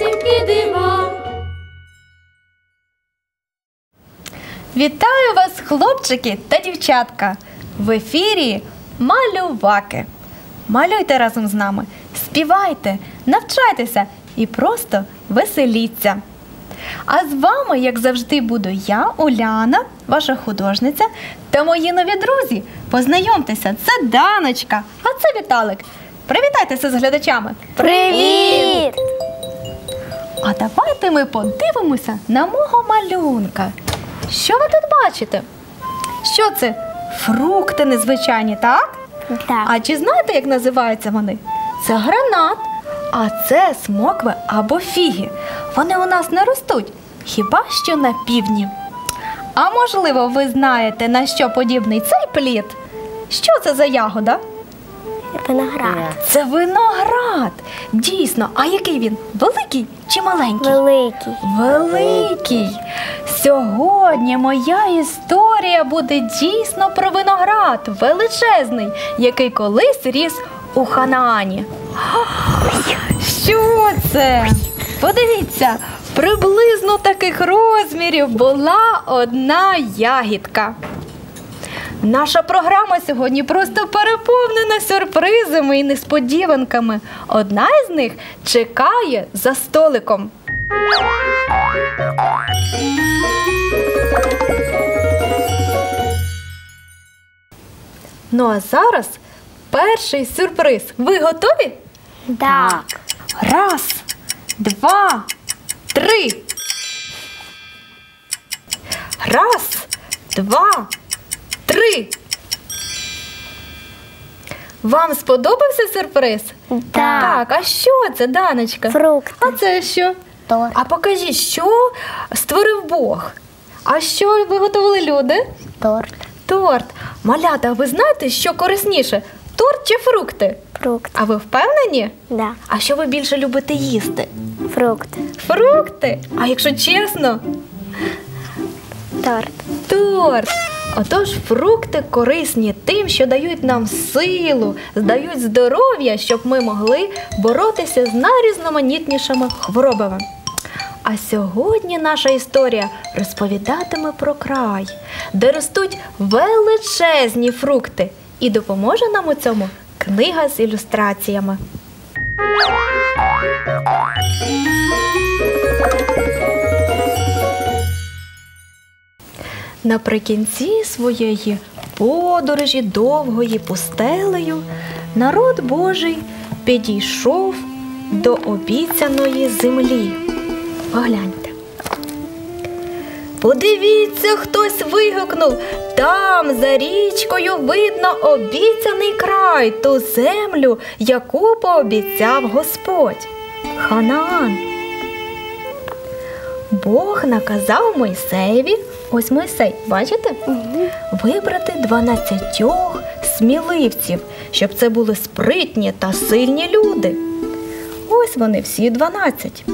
Страшнісінькі дива. Вітаю вас, хлопчики та дівчатка! В ефірі Малюваки. Малюйте разом з нами, співайте, навчайтеся і просто веселіться. А з вами, як завжди, буду я, Уляна, ваша художниця, та мої нові друзі. Познайомтеся, це Даночка, а це Віталик. Привітайтеся з глядачами. Привіт! А давайте ми подивимося на мого малюнка. Що ви тут бачите? Що це? Фрукти незвичайні, так? Так. А чи знаєте, як називаються вони? Це гранат, а це смокви або фіги. Вони у нас не ростуть, хіба що на півдні. А можливо, ви знаєте, на що подібний цей плід? Що це за ягода? Виноград. Це виноград. Дійсно, а який він? Великий чи маленький? Великий. Великий. Сьогодні моя історія буде дійсно про виноград величезний, який колись ріс у Ханаані. Що це? Подивіться, приблизно таких розмірів була одна ягідка. Наша програма сьогодні просто переповнена сюрпризами і несподіванками. Одна із них чекає за столиком. Ну а зараз перший сюрприз. Ви готові? Так. Раз, два, три. Раз, два, три. Вам сподобався сюрприз? Так. Так, а що це, Даночка? Фрукти. А це що? Торт. А покажіть, що створив Бог? А що виготовили люди? Торт. Торт. Малята, а ви знаєте, що корисніше? Торт чи фрукти? Фрукт. А ви впевнені? Да. А що ви більше любите їсти? Фрукт. Фрукти? А якщо чесно, Торт. торт. Отож, фрукти корисні тим, що дають нам силу, дають здоров'я, щоб ми могли боротися з найрізноманітнішими хворобами. А сьогодні наша історія розповідатиме про край, де ростуть величезні фрукти, і допоможе нам у цьому книга з ілюстраціями. Наприкінці своєї подорожі довгої пустелею народ Божий підійшов до обіцяної землі. Погляньте. Подивіться, хтось вигукнув. Там за річкою видно обіцяний край, ту землю, яку пообіцяв Господь. Ханаан. Бог наказав Мойсеєві, ось Мойсей, бачите? Вибрати дванадцятьох сміливців, щоб це були спритні та сильні люди. Ось вони всі дванадцять.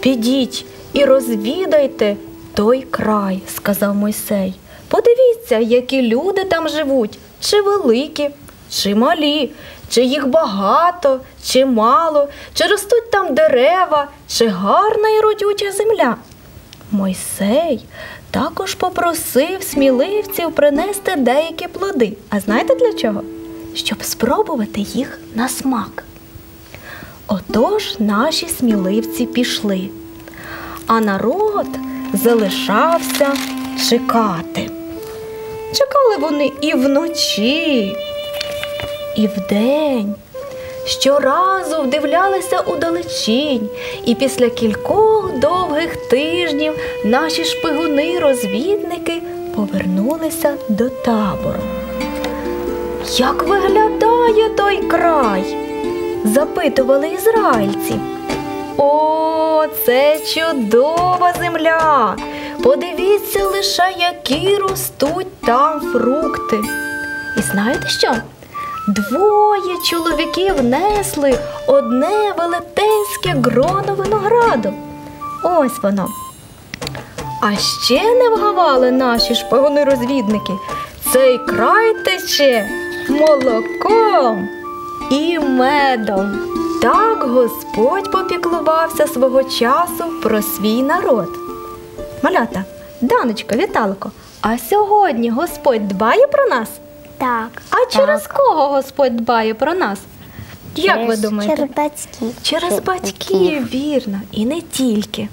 Підіть і розвідайте той край, сказав Мойсей. Подивіться, які люди там живуть, чи великі, чи малі, чи їх багато, чи мало, чи ростуть там дерева, чи гарна і родюча земля. Мойсей також попросив сміливців принести деякі плоди. А знаєте для чого? Щоб спробувати їх на смак. Отож наші сміливці пішли, а народ залишався чекати. Чекали вони і вночі, і вдень. Щоразу вдивлялися удалечінь, і після кількох довгих тижнів наші шпигуни-розвідники повернулися до табору. Як виглядає той край? запитували ізраїльці. О, це чудова земля! Подивіться лише, які ростуть там фрукти. І знаєте що? Двоє чоловіків несли одне велетенське гроно винограду. Ось воно. А ще не вгавали наші шпигуни-розвідники. Цей край тече молоком і медом. Так Господь попіклувався свого часу про свій народ. Малята, Даночко, Віталко, а сьогодні Господь дбає про нас? Так. А через кого Господь дбає про нас? Як ви думаєте? Через батьків. Через батьків, вірно, і не тільки.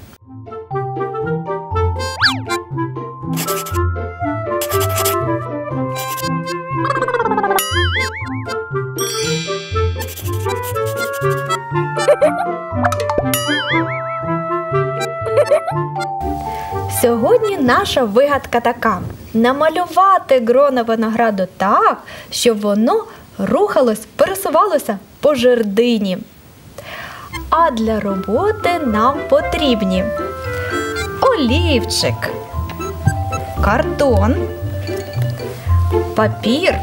Сьогодні наша вигадка така: намалювати грона винограду так, щоб воно рухалось, пересувалося по жердині. А для роботи нам потрібні олівчик, картон, папір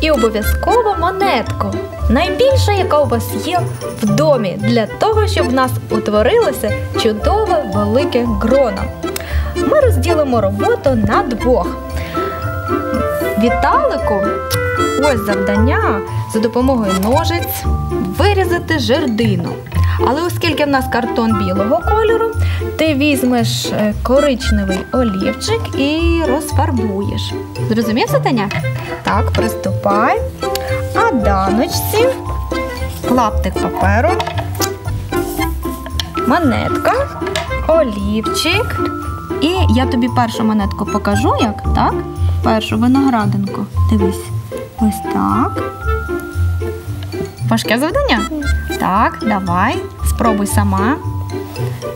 і обов'язково монетку. Найбільша, яка у вас є в домі, для того, щоб в нас утворилося чудове велике гроно. Ми розділимо роботу на двох. Віталику ось завдання за допомогою ножиць вирізати жердину. Але оскільки в нас картон білого кольору, ти візьмеш е, коричневий олівчик і розфарбуєш. Зрозумів, Сатаня? Так, приступай. А даночці клаптик паперу, монетка, олівчик. І я тобі першу монетку покажу, як так? Першу виноградинку. Дивись. Ось так. Важке завдання? Так, давай. Спробуй сама.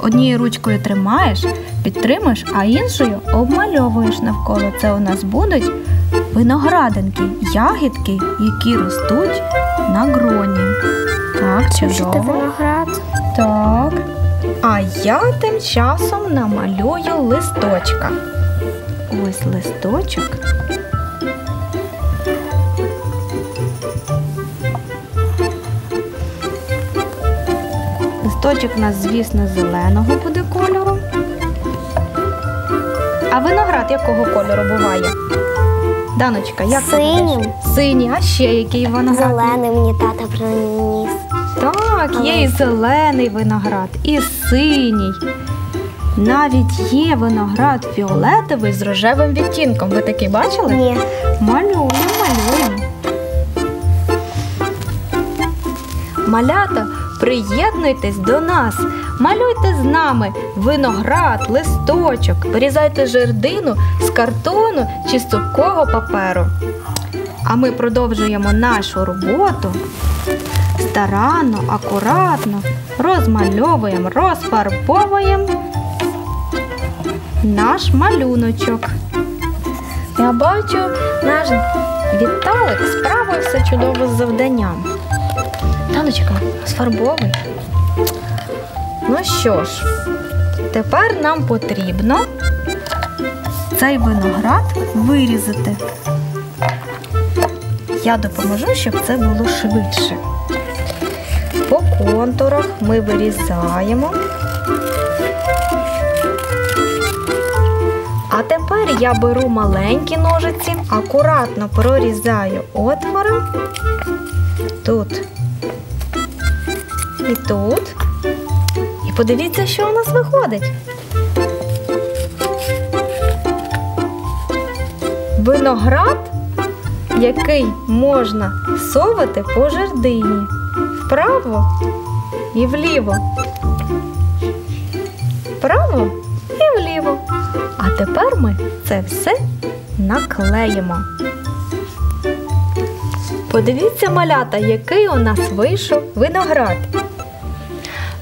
Однією ручкою тримаєш, підтримуєш, а іншою обмальовуєш навколо. Це у нас будуть виноградинки, ягідки, які ростуть на гроні. Так, чудово. А я тим часом намалюю листочка. Ось листочок. Листочок у нас, звісно, зеленого буде кольору. А виноград якого кольору буває? Даночка, як Синім. Синій, а ще який виноград? Зелений мені тата приніс. Так, є і зелений виноград, і синій. Навіть є виноград фіолетовий з рожевим відтінком. Ви такий бачили? Ні. Малюємо, малюємо. Малята, приєднуйтесь до нас, малюйте з нами виноград, листочок, вирізайте жердину з картону чи з цупкого паперу. А ми продовжуємо нашу роботу. Старанно, акуратно розмальовуємо, розфарбовуємо наш малюночок. Я бачу, наш Віталик справився чудово з завданням. Таночка, сфарбовуй. Ну що ж, тепер нам потрібно цей виноград вирізати. Я допоможу, щоб це було швидше. Контурах ми вирізаємо. А тепер я беру маленькі ножиці, акуратно прорізаю отвором тут і тут. І подивіться, що у нас виходить. Виноград, який можна совати по жердині вправо і вліво. Вправо і вліво. А тепер ми це все наклеїмо. Подивіться, малята, який у нас вийшов виноград.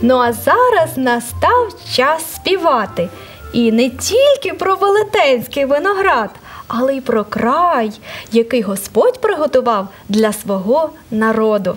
Ну а зараз настав час співати. І не тільки про велетенський виноград, але й про край, який Господь приготував для свого народу.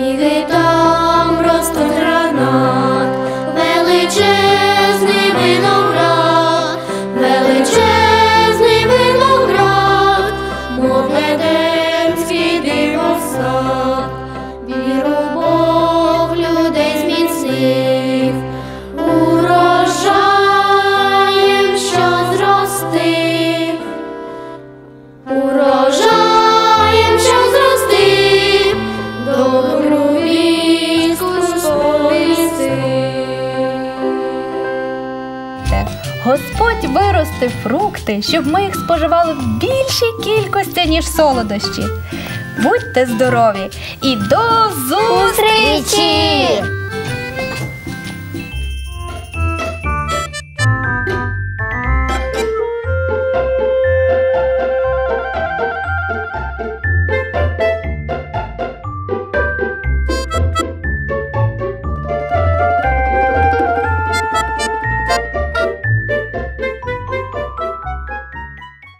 이게 щоб ми їх споживали в більшій кількості, ніж солодощі. Будьте здорові і до зустрічі!